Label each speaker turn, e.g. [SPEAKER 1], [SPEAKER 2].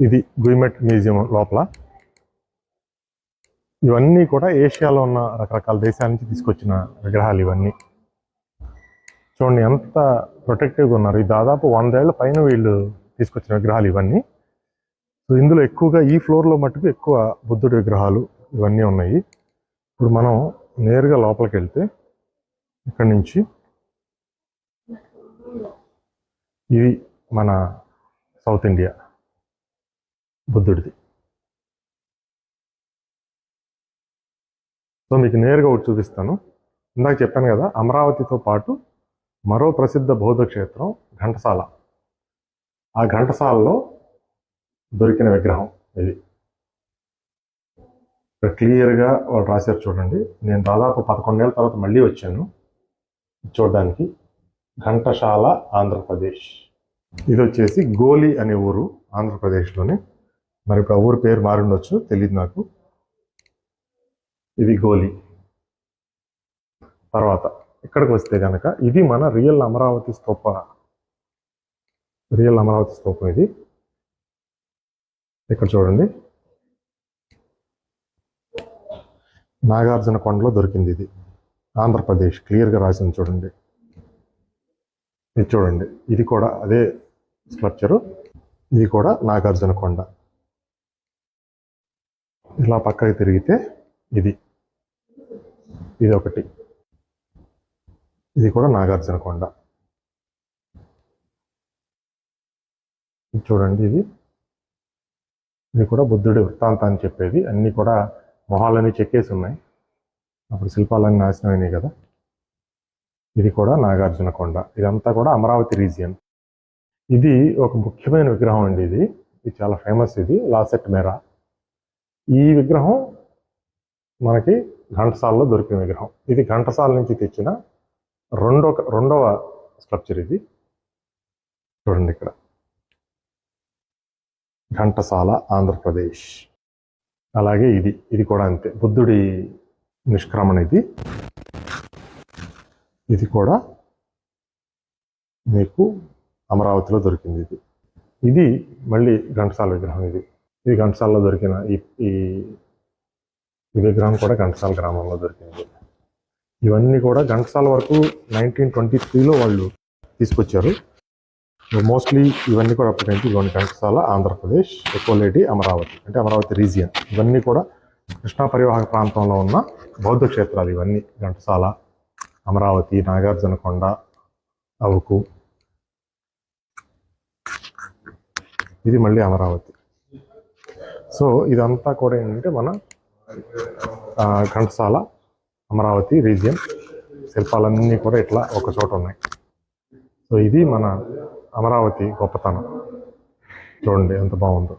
[SPEAKER 1] ఇది గుయిమెట్ మ్యూజియం లోపల. ఇవన్నీ కూడా ఏషియాలో ఉన్న రకరకాల దేశాల నుంచి తీసుకొచ్చిన విగ్రహాలు ఇవన్నీ. చూడండి ఎంత ప్రొటెక్టివ్గా ఉన్నారు. ఈ దాదాపు వందేళ్ళ పైన వీళ్ళు తీసుకొచ్చిన విగ్రహాలు ఇవన్నీ. సో ఇందులో ఎక్కువగా ఈ ఫ్లోర్లో మట్టుకు ఎక్కువ బుద్ధుడి విగ్రహాలు ఇవన్నీ ఉన్నాయి. ఇప్పుడు మనం నేరుగా లోపలికి వెళ్తే ఇక్కడి నుంచి ఇది మన సౌత్ ఇండియా. బుద్ధుడిది. సో మీకు నేరుగా ఒకటి చూపిస్తాను. ఇందాక చెప్పాను కదా అమరావతితో పాటు మరో ప్రసిద్ధ బౌద్ధ క్షేత్రం ఘంటసాల. ఆ ఘంటసాలలో దొరికిన విగ్రహం ఇది. ఇక్కడ క్లియర్గా వాళ్ళు రాశారు చూడండి. నేను దాదాపు పదకొండేళ్ళ తర్వాత మళ్ళీ వచ్చాను చూడడానికి. ఘంటశాల ఆంధ్రప్రదేశ్. ఇది వచ్చేసి గోలి అనే ఊరు ఆంధ్రప్రదేశ్లోని. మరి ఇప్పుడు ఆ ఊరు పేరు మారుండొచ్చు తెలియదు నాకు. ఇది గోలి. తర్వాత ఇక్కడికి వస్తే కనుక ఇది మన రియల్ అమరావతి స్తూప. రియల్ అమరావతి స్తూపం ఇది. ఇక్కడ చూడండి. నాగార్జున కొండలో దొరికింది ఇది. ఆంధ్రప్రదేశ్ క్లియర్గా రాసింది చూడండి. ఇది చూడండి. ఇది కూడా అదే స్ట్రక్చరు. ఇది కూడా నాగార్జున కొండ. ఇలా పక్కకి తిరిగితే ఇది. ఇది ఒకటి. ఇది కూడా నాగార్జున కొండ. చూడండి ఇది. ఇది కూడా బుద్ధుడి వృత్తాంతాన్ని చెప్పేది. అన్నీ కూడా మొహాలన్నీ చెక్కేసి ఉన్నాయి. అప్పుడు శిల్పాలన్నీ నాశనం అయినాయి కదా. ఇది కూడా నాగార్జున కొండ. ఇదంతా కూడా అమరావతి రీజియన్. ఇది ఒక ముఖ్యమైన విగ్రహం అండి ఇది. ఇది చాలా ఫేమస్ ఇది. లాసెట్ మేరా. ఈ విగ్రహం మనకి ఘంటసాలలో దొరికిన విగ్రహం. ఇది ఘంటసాల నుంచి తెచ్చిన రెండో రెండవ స్ట్రక్చర్ ఇది. చూడండి ఇక్కడ. ఘంటసాల ఆంధ్రప్రదేశ్. అలాగే ఇది ఇది కూడా అంతే. బుద్ధుడి నిష్క్రమణ ఇది. ఇది కూడా మీకు అమరావతిలో దొరికింది ఇది. ఇది మళ్ళీ ఘంటసాల విగ్రహం ఇది. ఇది కంసాల్లో దొరికిన ఈ ఈ విగ్రహం కూడా ఘంటసాల గ్రామంలో దొరికింది. ఇవన్నీ కూడా ఘంటసాల వరకు నైన్టీన్ ట్వంటీ త్రీలో వాళ్ళు తీసుకొచ్చారు. మోస్ట్లీ ఇవన్నీ కూడా అప్పటికంటే ఇవన్నీ ఘంటసాల ఆంధ్రప్రదేశ్ ఎక్కువలేటి అమరావతి అంటే అమరావతి రీజియన్ ఇవన్నీ కూడా కృష్ణా పరివాహక ప్రాంతంలో ఉన్న బౌద్ధ క్షేత్రాలు ఇవన్నీ. ఘంటసాల అమరావతి నాగార్జునకొండ అవుకు ఇది మళ్ళీ అమరావతి. సో ఇదంతా కూడా ఏంటంటే మన ఘంటసాల అమరావతి రీజియన్ శిల్పాలన్నీ కూడా ఇట్లా ఒక చోట ఉన్నాయి. సో ఇది మన అమరావతి గొప్పతనం. చూడండి ఎంత బాగుందో.